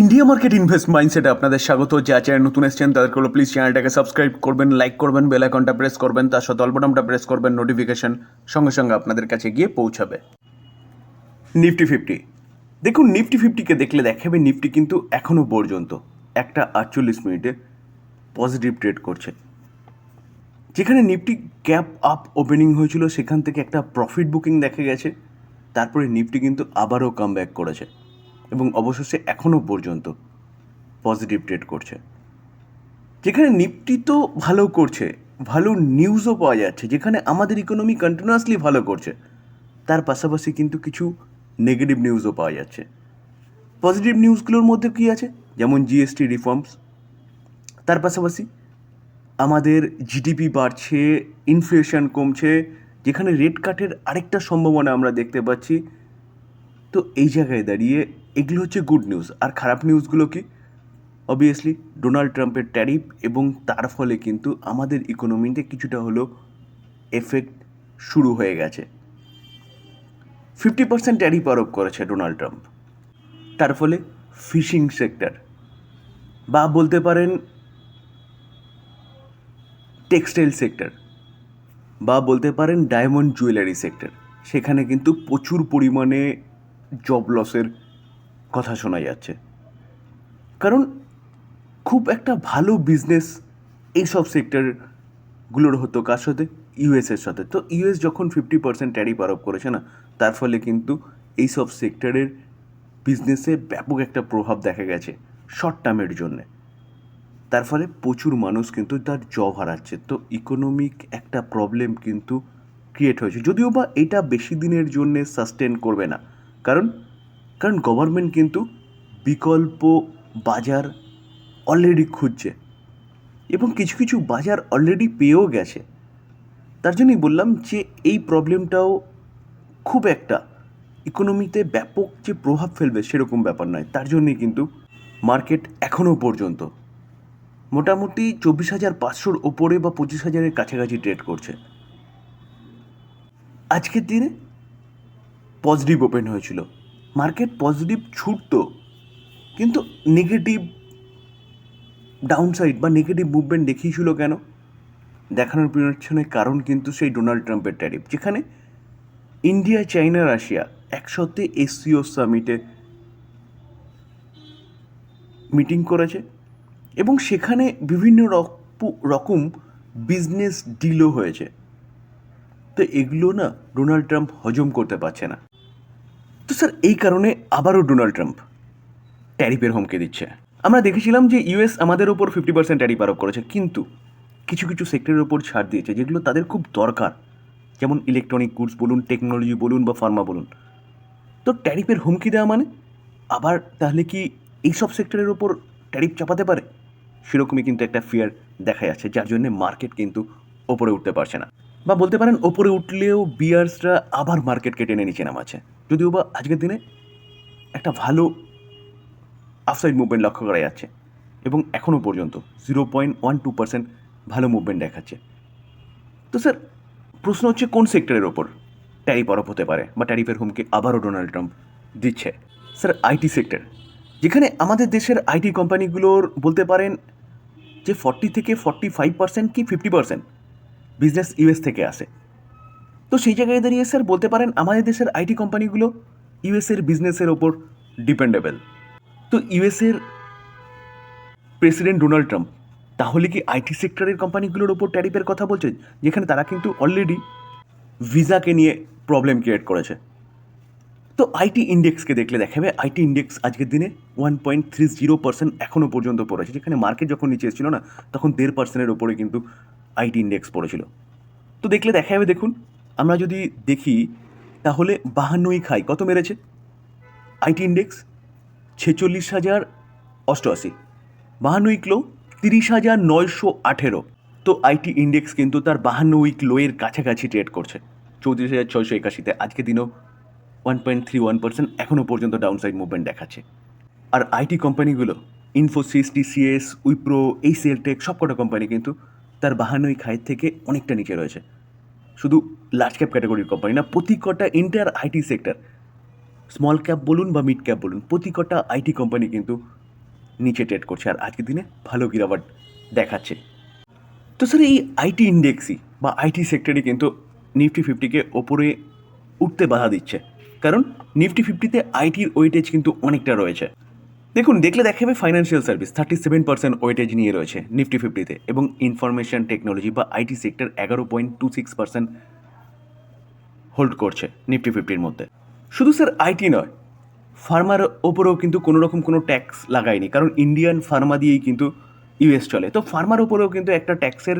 India market invest মাইন্ডসেটে আপনাদের স্বাগত। যা চ্যানেল নতুন এসছেন, তাদেরকে হলো প্লিজ চ্যানেলটাকে সাবস্ক্রাইব করবেন লাইক করবেন বেল আইকনটা প্রেস করবেন, তার সাথে অল্পটামটা প্রেস করবেন নোটিফিকেশন সঙ্গে সঙ্গে আপনাদের কাছে গিয়ে পৌঁছাবে। নিফটি ফিফটি দেখুন নিফটি ফিফটিকে দেখলে দেখাবে নিফটি কিন্তু এখনও পর্যন্ত একটা আটচল্লিশ মিনিটে পজিটিভ ট্রেড করছে। যেখানে নিফটি ক্যাপ আপ ওপেনিং হয়েছিল, সেখান থেকে একটা প্রফিট বুকিং দেখা গেছে। তারপরে নিফটি কিন্তু আবারও কাম ব্যাক করেছে। এবং অবশেষে এখনও পর্যন্ত পজিটিভ ট্রেড করছে। যেখানে নিফটি তো ভালো করছে, ভালো নিউজও পাওয়া যাচ্ছে, যেখানে আমাদের ইকোনমি কন্টিনিউয়াসলি ভালো করছে, তার পাশাপাশি কিন্তু কিছু নেগেটিভ নিউজও পাওয়া যাচ্ছে। পজিটিভ নিউজগুলোর মধ্যে কী আছে? যেমন জিএসটি রিফর্মস তার পাশাপাশি আমাদের জিডিপি বাড়ছে ইনফ্লেশন কমছে, যেখানে রেট কাটের আরেকটা সম্ভাবনা আমরা দেখতে পাচ্ছি তো এই জায়গায় দাঁড়িয়ে এগুলো হচ্ছে গুড নিউজ আর খারাপ নিউজগুলো কি? অবভিয়াসলি ডোনাল্ড ট্রাম্পের ট্যারিফ এবং তার ফলে কিন্তু আমাদের ইকোনমিতে কিছুটা হলেও এফেক্ট শুরু হয়ে গেছে। ফিফটি পার্সেন্ট ট্যারিফ আরোপ করেছে ডোনাল্ড ট্রাম্প তার ফলে ফিশিং সেক্টর বা বলতে পারেন টেক্সটাইল সেক্টর বা বলতে পারেন ডায়মন্ড জুয়েলারি সেক্টর সেখানে কিন্তু প্রচুর পরিমাণে জব লসের কথা শোনা যাচ্ছে। কারণ খুব একটা ভালো বিজনেস এইসব সেক্টরগুলোর হতো কার সাথে? ইউএসের সাথে। তো ইউএস যখন ফিফটি পার্সেন্ট ট্যারিফ আরোপ করেছে না, তার ফলে কিন্তু এইসব সেক্টরের বিজনেসে ব্যাপক একটা প্রভাব দেখা গেছে শর্ট টার্মের জন্যে। তার ফলে প্রচুর মানুষ কিন্তু তার জব হারাচ্ছে। তো ইকোনমিক একটা প্রবলেম কিন্তু ক্রিয়েট হয়েছে। যদিও বা এটা বেশি দিনের জন্যে সাস্টেন করবে না। কারণ কারণ গভর্নমেন্ট কিন্তু বিকল্প বাজার অলরেডি খুঁজছে এবং কিছু কিছু বাজার অলরেডি পেয়েও গেছে। তার জন্যই বললাম যে এই প্রবলেমটাও খুব একটা ইকোনমিতে ব্যাপক যে প্রভাব ফেলবে সেরকম ব্যাপার নয়। তার জন্যই কিন্তু মার্কেট এখনও পর্যন্ত মোটামুটি চব্বিশ হাজার পাঁচশোর ওপরে বা পঁচিশ হাজারের কাছাকাছি ট্রেড করছে। আজকের দিনে পজিটিভ ওপেন হয়েছিল। মার্কেট পজিটিভ ছুটতো, কিন্তু নেগেটিভ ডাউনসাইড বা নেগেটিভ মুভমেন্ট দেখিয়েছিল কেন? দেখানোর পিছনে কারণ কিন্তু সেই ডোনাল্ড ট্রাম্পের ট্যারিফ যেখানে ইন্ডিয়া, চাইনা, রাশিয়া একসাথে এসসিও সামিটে মিটিং করেছে এবং সেখানে বিভিন্ন রকম- রকম বিজনেস ডিলও হয়েছে। তো এগুলো না ডোনাল্ড ট্রাম্প হজম করতে পারছে না। তো স্যার, এই কারণে আবারও ডোনাল্ড ট্রাম্প ট্যারিফের হুমকি দিচ্ছে। আমরা দেখেছিলাম যে ইউএস আমাদের ওপর ফিফটি পার্সেন্ট ট্যারিফ আরোপ করেছে, কিন্তু কিছু কিছু সেক্টরের ওপর ছাড় দিয়েছে, যেগুলো তাদের খুব দরকার। যেমন ইলেকট্রনিক গুডস বলুন, টেকনোলজি বলুন বা ফার্মা বলুন। তো ট্যারিফের হুমকি দেওয়া মানে? আবার তাহলে কি এইসব সেক্টরের ওপর ট্যারিফ চাপাতে পারে? সেরকমই কিন্তু একটা ফিয়ার দেখা যাচ্ছে যার জন্য মার্কেট কিন্তু ওপরে উঠতে পারছে না। বা বলতে পারেন, ওপরে উঠলেও বিয়ার্সরা আবার মার্কেটকে টেনে নিচে নামাচ্ছে। যদিও বা আজকের দিনে একটা ভালো আফসাইড মুভমেন্ট লক্ষ্য করা যাচ্ছে এবং এখনও পর্যন্ত zero point one two percent ভালো মুভমেন্ট দেখাচ্ছে। তো স্যার প্রশ্ন হচ্ছে কোন সেক্টরের ওপর ট্যারিফ আরোপ হতে পারে বা ট্যারিফের হুমকি আবারও ডোনাল্ড ট্রাম্প দিচ্ছে? স্যার আইটি সেক্টর যেখানে আমাদের দেশের আইটি কোম্পানিগুলোর বলতে পারেন যে ফর্টি থেকে ফর্টি ফাইভ পার্সেন্ট কি ফিফটি পার্সেন্ট বিজনেস ইউএস থেকে আসে। তো সেই জায়গায় দাঁড়িয়ে স্যার বলতে পারেন আমাদের দেশের আইটি কোম্পানিগুলো ইউএসের বিজনেসের ওপর ডিপেন্ডেবল তো ইউএসের প্রেসিডেন্ট ডোনাল্ড ট্রাম্প তাহলে কি আইটি সেক্টরের কোম্পানিগুলোর ওপর ট্যারিফের কথা বলছে যেখানে তারা কিন্তু অলরেডি ভিসাকে নিয়ে প্রবলেম ক্রিয়েট করেছে। তো আইটি ইন্ডেক্সকে দেখলে দেখাবে আইটি ইন্ডেক্স আজকের দিনে one point three zero percent এখনও পর্যন্ত পড়েছে। যেখানে মার্কেট যখন নিচে এসেছিল না, তখন দেড় পার্সেন্টের ওপরে কিন্তু আইটি ইন্ডেক্স পড়েছিল। তো দেখলে দেখা যাবে দেখুন আমরা যদি দেখি, তাহলে বাহান্নই খাই। কত মেরেছে? আইটি ইন্ডেক্স, ছেচল্লিশ হাজার অষ্টআশি। বাহান্ন উইক লো তিরিশ হাজার নয়শো আঠেরো। তো আইটি ইন্ডেক্স কিন্তু তার বাহান্ন উইক লোয়ের কাছাকাছি ট্রেড করছে। চৌত্রিশ হাজার ছয়শো একাশিতে। আজকে দিনও one point three one percent এখনও পর্যন্ত ডাউনসাইড মুভমেন্ট দেখাচ্ছে। আর আইটি কোম্পানিগুলো ইনফোসিস টিসিএস উইপ্রো এই সেলটেক সব কটা কোম্পানি কিন্তু তার বাহান্নই খায়ের থেকে অনেকটা নিচে রয়েছে। শুধু লার্জ ক্যাপ ক্যাটাগরির কোম্পানি না, প্রতি কটা inter IT sector small cap বলুন বা মিড ক্যাপ বলুন, প্রতি কটা আইটি কোম্পানি কিন্তু নিচে ট্রেড করছে। আর আজকের দিনে ভালো গিরাবাট দেখাচ্ছে। তো স্যার এই আইটি ইন্ডেক্সই বা আইটি সেক্টরই কিন্তু নিফটি ফিফটিকে ওপরে উঠতে বাধা দিচ্ছে। কারণ নিফটি ফিফটিতে আইটির ওয়েটেজ কিন্তু অনেকটা রয়েছে। দেখুন, দেখলে দেখা যাবে financial service thirty seven percent weightage নিয়ে রয়েছে নিফটি ফিফটিতে এবং ইনফরমেশন টেকনোলজি বা আইটি সেক্টর এগারো point two six percent hold করছে নিফটি ফিফটির মধ্যে। শুধু স্যার আইটি নয় ফার্মার ওপরেও কিন্তু কোনো রকম কোনো ট্যাক্স লাগায়নি, কারণ ইন্ডিয়ান ফার্মা দিয়েই কিন্তু ইউএস চলে। তো ফার্মার ওপরেও কিন্তু একটা ট্যাক্সের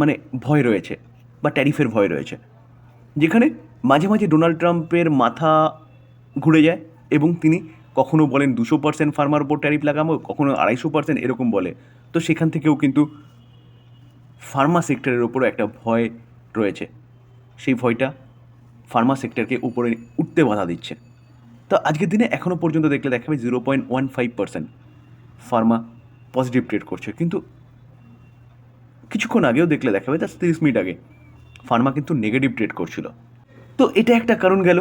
মানে ভয় রয়েছে বা ট্যারিফের ভয় রয়েছে, যেখানে মাঝে মাঝে ডোনাল্ড ট্রাম্পের মাথা ঘুরে যায় এবং তিনি কখনো বলেন দুশো পার্সেন্ট ফার্মার ওপর ট্যারিফ লাগাবো, কখনো আড়াইশো পার্সেন্ট এরকম বলে। তো সেখান থেকেও কিন্তু ফার্মা সেক্টরের ওপরও একটা ভয় রয়েছে। সেই ভয়টা ফার্মা সেক্টরকে উপরে উঠতে বাধা দিচ্ছে। তো আজকের দিনে এখনও পর্যন্ত দেখলে দেখাবে zero point one five percent pharma positive trade করছে। কিন্তু কিছুক্ষণ আগেও দেখলে দেখাবে তার তিরিশ মিনিট আগে ফার্মা কিন্তু নেগেটিভ ট্রেড করছিল। তো এটা একটা কারণ গেল।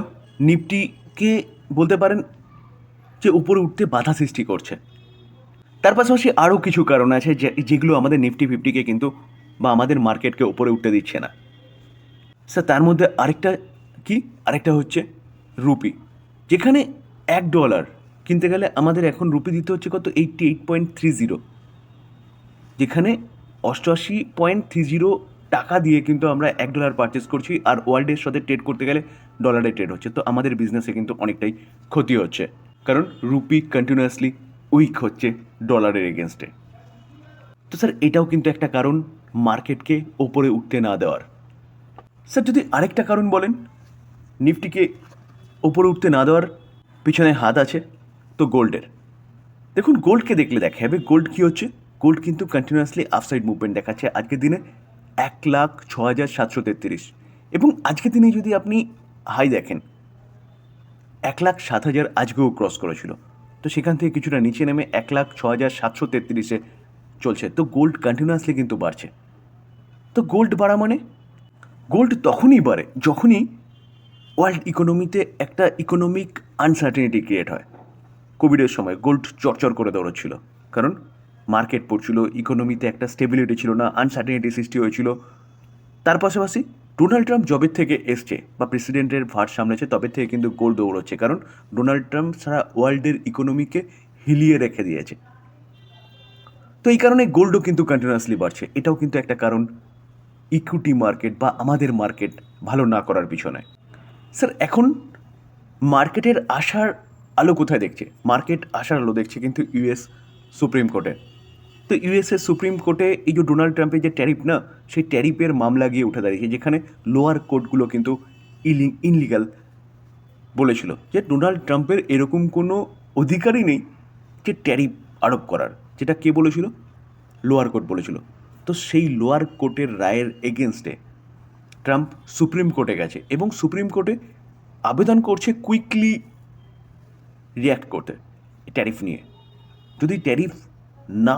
নিফটিকে বলতে পারেন যে উপরে উঠতে বাধা সৃষ্টি করছে। তার পাশাপাশি আরও কিছু কারণ আছে যেগুলো আমাদের নিফটি ফিফটিকে কিন্তু বা আমাদের মার্কেটকে উপরে উঠতে দিচ্ছে না। স্যার, তার মধ্যে আরেকটা কি? আরেকটা হচ্ছে রুপি। যেখানে এক ডলার কিনতে গেলে আমাদের এখন রুপি দিতে হচ্ছে কত? Eighty eight point three zero যেখানে অষ্টআশি পয়েন্ট থ্রি জিরো টাকা দিয়ে কিন্তু আমরা এক ডলার পারচেস করছি আর ওয়ার্ল্ডের সাথে ট্রেড করতে গেলে ডলারে ট্রেড হচ্ছে। তো আমাদের বিজনেসে কিন্তু অনেকটাই ক্ষতি হচ্ছে। কারণ রুপি কন্টিনিউয়াসলি উইক হচ্ছে ডলারের এগেনস্টে তো স্যার, এটাও কিন্তু একটা কারণ মার্কেটকে ওপরে উঠতে না দেওয়ার। স্যার, যদি আরেকটা কারণ বলেন, নিফটিকে ওপরে উঠতে না দেওয়ার পিছনে হাত আছে তো গোল্ডের দেখুন গোল্ডকে দেখলে দেখা যাবে গোল্ড কী হচ্ছে? গোল্ড কিন্তু কন্টিনিউয়াসলি আফসাইড মুভমেন্ট দেখাচ্ছে আজকের দিনে এক লাখ ছ হাজার সাতশো তেত্রিশ। এবং আজকের দিনে যদি আপনি হাই দেখেন এক লাখ সাত হাজার আজকেও ক্রস করেছিল। তো সেখান থেকে কিছুটা নিচে নেমে এক লাখ ছ হাজার সাতশো তেত্রিশে চলছে। তো গোল্ড কন্টিনিউয়াসলি কিন্তু বাড়ছে। তো গোল্ড বাড়া মানে? গোল্ড তখনই বাড়ে যখনই ওয়ার্ল্ড ইকোনমিতে একটা ইকোনমিক আনসার্টেনিটি ক্রিয়েট হয়। কোভিডের সময় গোল্ড চরচর করে দৌড়চ্ছিল। কারণ মার্কেট পড়ছিল ইকোনমিতে একটা স্টেবিলিটি ছিল না আনসার্টেনিটি সৃষ্টি হয়েছিল। তার পাশাপাশি ডোনাল্ড ট্রাম্প জবের থেকে এসছে বা প্রেসিডেন্টের ভার সামলেছে, তবে থেকে কিন্তু গোল্ড দৌড়চ্ছে। কারণ ডোনাল্ড ট্রাম্প সারা ওয়ার্ল্ডের ইকোনমিকে হিলিয়ে রেখে দিয়েছে। তো এই কারণে গোল্ডও কিন্তু কন্টিনিউয়াসলি বাড়ছে। এটাও কিন্তু একটা কারণ ইকুইটি মার্কেট বা আমাদের মার্কেট ভালো না করার পিছনে। স্যার, এখন মার্কেটের আশার আলো কোথায় দেখছে? মার্কেট আশার আলো দেখছে কিন্তু ইউএস সুপ্রিম কোর্টে। তো ইউএসের সুপ্রিম কোর্টে এই যে ডোনাল্ড ট্রাম্পের যে ট্যারিফ না, সেই ট্যারিফের মামলা গিয়ে উঠে দাঁড়িয়েছে, যেখানে লোয়ার কোর্টগুলো কিন্তু ইনলিগাল বলেছিল যে ডোনাল্ড ট্রাম্পের এরকম কোনো অধিকারই নেই যে ট্যারিফ আরোপ করার, যেটা কে বলেছিল? লোয়ার কোর্ট বলেছিল। তো সেই লোয়ার কোর্টের রায়ের এগেনস্টে ট্রাম্প সুপ্রিম কোর্টে গেছে এবং সুপ্রিম কোর্টে আবেদন করছে কুইকলি রিয়্যাক্ট করতে ট্যারিফ নিয়ে। যদি ট্যারিফ না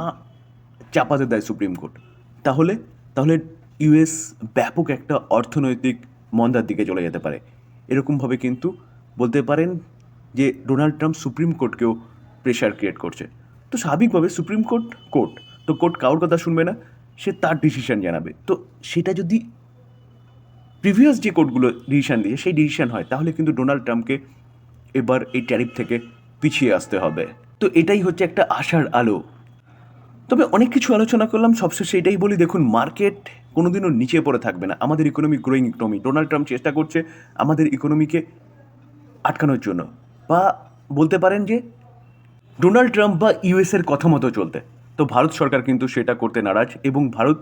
চাপাতে দেয় সুপ্রিম কোর্ট। তাহলে তাহলে ইউএস ব্যাপক একটা অর্থনৈতিক মন্দার দিকে চলে যেতে পারে। এরকমভাবে কিন্তু বলতে পারেন যে ডোনাল্ড ট্রাম্প সুপ্রিম কোর্টকেও প্রেশার ক্রিয়েট করছে। তো স্বাভাবিকভাবে সুপ্রিম কোর্ট কোর্ট, তো কোর্ট কারোর কথা শুনবে না, সে তার ডিসিশন জানাবে। তো সেটা যদি প্রিভিয়াস যে কোর্টগুলো ডিসিশান দিয়ে, সেই ডিসিশন হয়, তাহলে কিন্তু ডোনাল্ড ট্রাম্পকে এবার এই ট্যারিফ থেকে পিছিয়ে আসতে হবে। তো এটাই হচ্ছে একটা আশার আলো। তবে অনেক কিছু আলোচনা করলাম, সবশেষে এটাই বলি, দেখুন মার্কেট কোনোদিনও নিচে পড়ে থাকবে না। আমাদের economy growing economy Donald Trump চেষ্টা করছে আমাদের ইকোনমিকে আটকানোর জন্য। বা বলতে পারেন যে ডোনাল্ড ট্রাম্প বা ইউএসের কথা মতো চলতে। তো ভারত সরকার কিন্তু সেটা করতে নারাজ এবং ভারত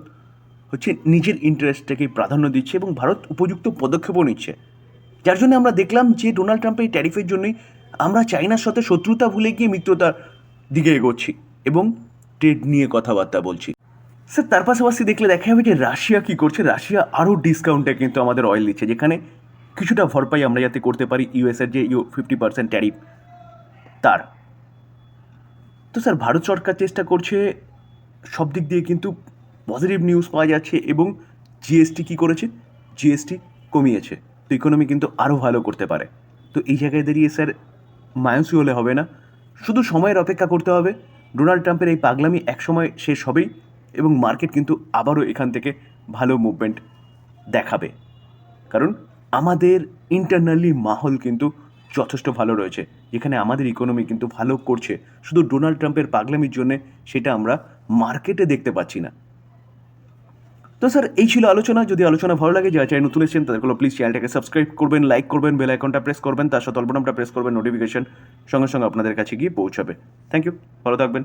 হচ্ছে নিজের ইন্টারেস্টটাকে প্রাধান্য দিচ্ছে এবং ভারত উপযুক্ত পদক্ষেপও নিচ্ছে। যার জন্য আমরা দেখলাম যে ডোনাল্ড ট্রাম্পের এই ট্যারিফের জন্যই আমরা চাইনার সাথে শত্রুতা ভুলে গিয়ে মিত্রতার দিকে এগোচ্ছি এবং ট্রেড নিয়ে কথাবার্তা বলছি। স্যার, তার পাশাপাশি দেখলে দেখা যাবে যে রাশিয়া কী করছে। রাশিয়া আরও ডিসকাউন্টে কিন্তু আমাদের অয়েল দিচ্ছে যেখানে কিছুটা ভরপাই আমরা যাতে করতে পারি ইউএসের যে ইউ ফিফটি পার্সেন্ট ট্যারিফ তার। তো স্যার, ভারত সরকার চেষ্টা করছে সব দিক দিয়ে কিন্তু পজিটিভ নিউজ পাওয়া যাচ্ছে এবং জিএসটি কী করেছে? জিএসটি কমিয়েছে। তো ইকোনমি কিন্তু আরও ভালো করতে পারে। তো এই জায়গায় দাঁড়িয়ে স্যার মায়ুসি হলে হবে না। শুধু সময়ের অপেক্ষা করতে হবে। ডোনাল্ড ট্রাম্পের এই পাগলামি একসময় শেষ হবেই এবং মার্কেট কিন্তু আবারও এখান থেকে ভালো মুভমেন্ট দেখাবে। কারণ আমাদের ইন্টারনালি মাহল কিন্তু যথেষ্ট ভালো রয়েছে। যেখানে আমাদের ইকোনমি কিন্তু ভালো করছে। শুধু ডোনাল্ড ট্রাম্পের পাগলামির জন্যে সেটা আমরা মার্কেটে দেখতে পাচ্ছি না। তো স্যার, এই ছিল আলোচনা। যদি আলোচনা ভালো লাগে, যারা চাই নতুন এসেছেন তাদেরগুলো প্লিজ চ্যানেলটাকে সাবস্ক্রাইব করবেন, লাইক করবেন, বেল আইকনটা প্রেস করবেন, তার সাথে অল্পনামটা প্রেস করবেন, নোটিফিকেশন সঙ্গে সঙ্গে আপনাদের কাছে গিয়ে পৌঁছাবে। থ্যাংক ইউ ভালো থাকবেন।